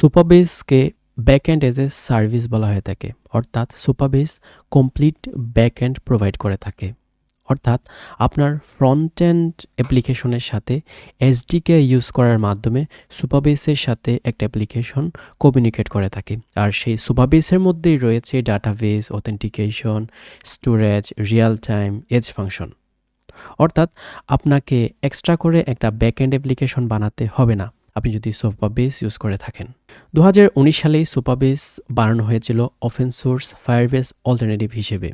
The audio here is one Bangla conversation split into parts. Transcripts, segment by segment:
সুপারবেসকে ব্যাকএন্ড এজ এ সার্ভিস বলা হয়ে থাকে। অর্থাৎ সুপারবেস কমপ্লিট ব্যাকএন্ড প্রোভাইড করে থাকে। অর্থাৎ আপনার ফ্রন্ট এন্ড অ্যাপ্লিকেশনের সাথে এসডিকে ইউজ করার মাধ্যমে সুপারবেসের সাথে একটা অ্যাপ্লিকেশন কমিউনিকেট করে থাকে। আর সেই সুপারবেসের মধ্যেই রয়েছে database authentication storage real time edge function অর্থাৎ আপনাকে এক্সট্রা করে একটা ব্যাকএন্ড অ্যাপ্লিকেশন বানাতে হবে না। আপনি যদি সুপারবেস ইউজ করে থাকেন। দু সালেই সুপারবেস বানানো হয়েছিল ওপেন সোর্স ফায়ারবেস অল্টারনেটিভ হিসেবে।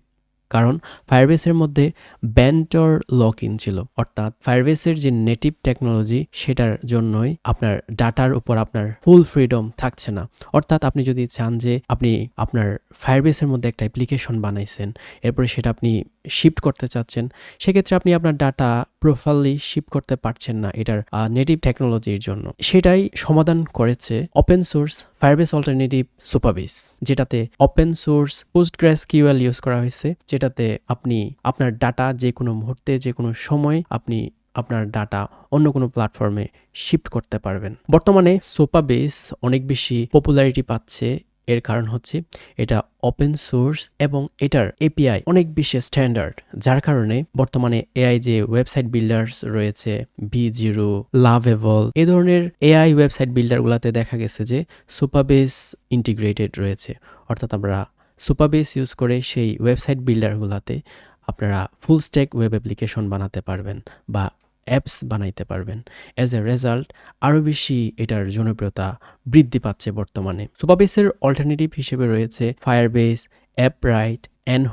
কারণ ফায়ারবেসের মধ্যে ব্যান্টর লক ইন ছিল। অর্থাৎ ফায়ারবেসের যে নেটিভ টেকনোলজি সেটার জন্যই আপনার ডাটার উপর আপনার ফুল ফ্রিডম থাকছে না। অর্থাৎ আপনি যদি চান যে আপনি আপনার ফায়ারবেসের মধ্যে একটা অ্যাপ্লিকেশন বানাইছেন, এরপরে সেটা আপনি শিফট করতে চাচ্ছেন, সেক্ষেত্রে আপনি আপনার ডাটা প্রোফাইলি শিফট করতে পারছেন না এটার নেটিভ টেকনোলজির জন্য। সেটাই সমাধান করেছে open source Firebase alternative Supabase যেটাতে open source PostgreSQL use করা হয়েছে, যেটাতে আপনি আপনার ডাটা যে কোনো মুহূর্তে যে কোনো সময় আপনি আপনার ডাটা অন্য কোনো প্ল্যাটফর্মে শিফট করতে পারবেন। বর্তমানে সোপাবেস অনেক বেশি পপুলারিটি পাচ্ছে এর কারণ হচ্ছে এটা ওপেন সোর্স এবং এটার এপিআই অনেক বেশি স্ট্যান্ডার্ড যার কারণে বর্তমানে এআই যে ওয়েবসাইট বিল্ডার্স রয়েছে বি জিরো লাভেবল এ ধরনের এআই ওয়েবসাইট বিল্ডারগুলোতে দেখা গেছে যে সুপারবেস ইন্টিগ্রেটেড রয়েছে। অর্থাৎ আমরা সুপারবেস ইউজ করে সেই ওয়েবসাইট বিল্ডারগুলোতে আপনারা ফুল স্ট্যাক ওয়েব অ্যাপ্লিকেশন বানাতে পারবেন বা অ্যাপস বানাইতে পারবেন। অ্যাজ এ রেজাল্ট আরও বেশি এটার জনপ্রিয়তা বৃদ্ধি পাচ্ছে বর্তমানে। সুপারবেসের অল্টারনেটিভ হিসেবে রয়েছে Firebase Appwrite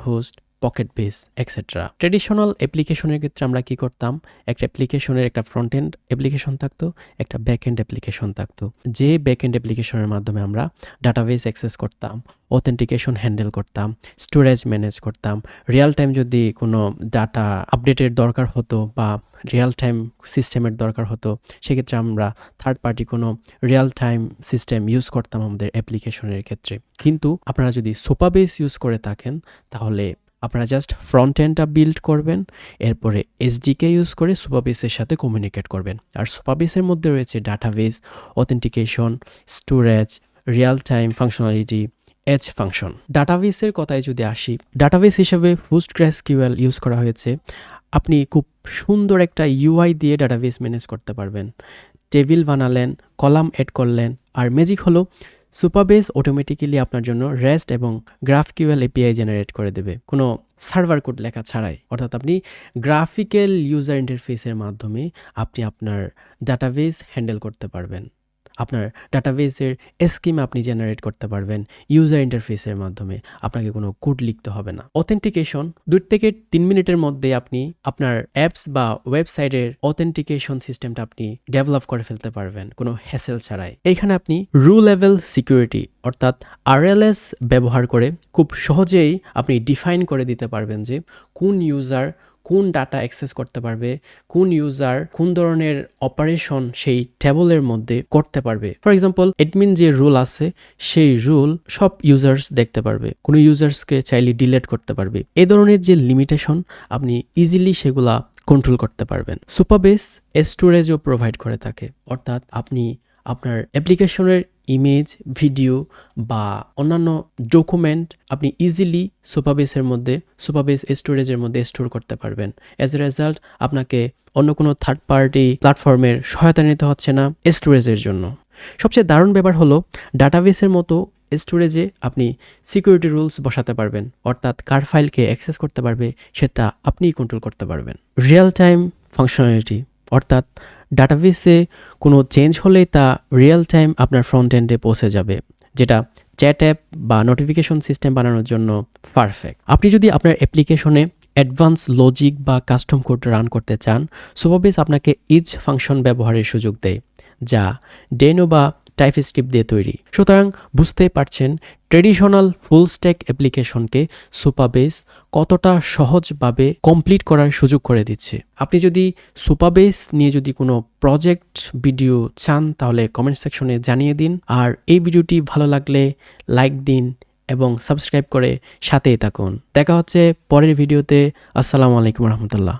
host PocketBase extra traditional অ্যাপ্লিকেশনের ক্ষেত্রে আমরা কি করতাম? একটা অ্যাপ্লিকেশনের একটা ফ্রন্ট এন্ড অ্যাপ্লিকেশন থাকতো, একটা ব্যাক এন্ড অ্যাপ্লিকেশন থাকতো। যে ব্যাক এন্ড অ্যাপ্লিকেশনের মাধ্যমে আমরা ডাটাবেস অ্যাক্সেস করতাম অথেন্টিকেশন হ্যান্ডেল করতাম স্টোরেজ ম্যানেজ করতাম রিয়েল টাইম যদি কোনো ডাটা আপডেটের দরকার হতো বা রিয়েল টাইম সিস্টেমের দরকার হতো, সেক্ষেত্রে আমরা থার্ড পার্টি কোনো রিয়েল টাইম সিস্টেম ইউজ করতাম আমাদের অ্যাপ্লিকেশনের ক্ষেত্রে। কিন্তু আপনারা যদি সোপাবেস ইউজ করে থাকেন, তাহলে আপনারা জাস্ট ফ্রন্ট এন্ডটা বিল্ড করবেন, এরপরে এসডিকে ইউজ করে সুপারবেসের সাথে কমিউনিকেট করবেন। আর সুপারবেসের মধ্যে রয়েছে database authentication storage real time functionality edge function ডাটাবেসের কথায় যদি আসি ডাটাবেস হিসেবে ফুস্ট ক্র্যাশ কিউএল ইউজ করা হয়েছে। আপনি খুব সুন্দর একটা ইউআই দিয়ে ডাটাবেস ম্যানেজ করতে পারবেন। টেবিল বানালেন কলাম এড করলেন, আর ম্যাজিক হলো সুপারবেস অটোমেটিক্যালি আপনার জন্য রেস্ট এবং গ্রাফ কিউএল এপিআই জেনারেট করে দেবে। কোনো সার্ভার কোড লেখা ছাড়াই। অর্থাৎ আপনি গ্রাফিক্যাল ইউজার ইন্টারফেসের মাধ্যমে আপনি আপনার ডাটাবেস হ্যান্ডেল করতে পারবেন। আপনার ডাটাবেসের স্কিম আপনি জেনারেট করতে পারবেন ইউজার ইন্টারফেসের মাধ্যমে। আপনাকে কোনো কোড লিখতে হবে না। অথেন্টিকেশন দুই থেকে তিন মিনিটের মধ্যে আপনি আপনার অ্যাপস বা ওয়েবসাইটের অথেন্টিকেশন সিস্টেমটা আপনি ডেভেলপ করে ফেলতে পারবেন, কোনো হ্যাসেল ছাড়াই। এখানে আপনি রু লেভেল সিকিউরিটি অর্থাৎ আরএলএস ব্যবহার করে খুব সহজেই আপনি ডিফাইন করে দিতে পারবেন যে কোন ইউজার কোন ডাটা অ্যাক্সেস করতে পারবে, কোন ইউজার কোন ধরনের অপারেশন সেই ট্যাবলের মধ্যে করতে পারবে। ফর এক্সাম্পল এডমিন যে রুল আছে, সেই রুল সব ইউজার্স দেখতে পারবে। কোনো ইউজার্সকে চাইলে ডিলেট করতে পারবে। এ ধরনের যে লিমিটেশন আপনি ইজিলি সেগুলা কন্ট্রোল করতে পারবেন। সুপারবেস স্টোরেজও প্রোভাইড করে থাকে। অর্থাৎ আপনি আপনার অ্যাপ্লিকেশনের ইমেজ ভিডিও বা অন্যান্য ডকুমেন্ট আপনি ইজিলি সুপারবেসের মধ্যে সুপারবেস স্টোরেজের মধ্যে স্টোর করতে পারবেন। অ্যাজ এ রেজাল্ট আপনাকে অন্য কোনো থার্ড পার্টি প্ল্যাটফর্মের সহায়তা নিতে হচ্ছে না স্টোরেজের জন্য। সবচেয়ে দারুণ ব্যাপার হলো ডাটাবেসের মতো স্টোরেজে আপনি সিকিউরিটি রুলস বসাতে পারবেন। অর্থাৎ কার ফাইলকে অ্যাক্সেস করতে পারবে, সেটা আপনিই কন্ট্রোল করতে পারবেন। রিয়েল টাইম ফাংশনালিটি অর্থাৎ ডাটাবেসে কোনো চেঞ্জ হলেই তা রিয়েল টাইম আপনার ফ্রন্ট এন্ডে পৌঁছে যাবে, যেটা চ্যাট অ্যাপ বা নোটিফিকেশন সিস্টেম বানানোর জন্য পারফেক্ট আপনি যদি আপনার অ্যাপ্লিকেশনে অ্যাডভান্স লজিক বা কাস্টম কোড রান করতে চান সুপারবেস আপনাকে ইজ ফাংশন ব্যবহারের সুযোগ দেয়, যা ডেনো বা টাইপ স্ক্রিপ্ট দিয়ে তৈরি। সুতরাং বুঝতে পারছেন ট্রেডিশনাল ফুল স্ট্যাক অ্যাপ্লিকেশনকে সুপারবেস কতটা সহজভাবে কমপ্লিট করার সুযোগ করে দিচ্ছে। আপনি যদি সুপাবেস নিয়ে যদি কোনো প্রজেক্ট ভিডিও চান, তাহলে কমেন্ট সেকশনে জানিয়ে দিন। আর এই ভিডিওটি ভালো লাগলে লাইক দিন এবং সাবস্ক্রাইব করে সাথেই থাকুন। দেখা হচ্ছে পরের ভিডিওতে আসসালামু আলাইকুম রহমতুল্লাহ।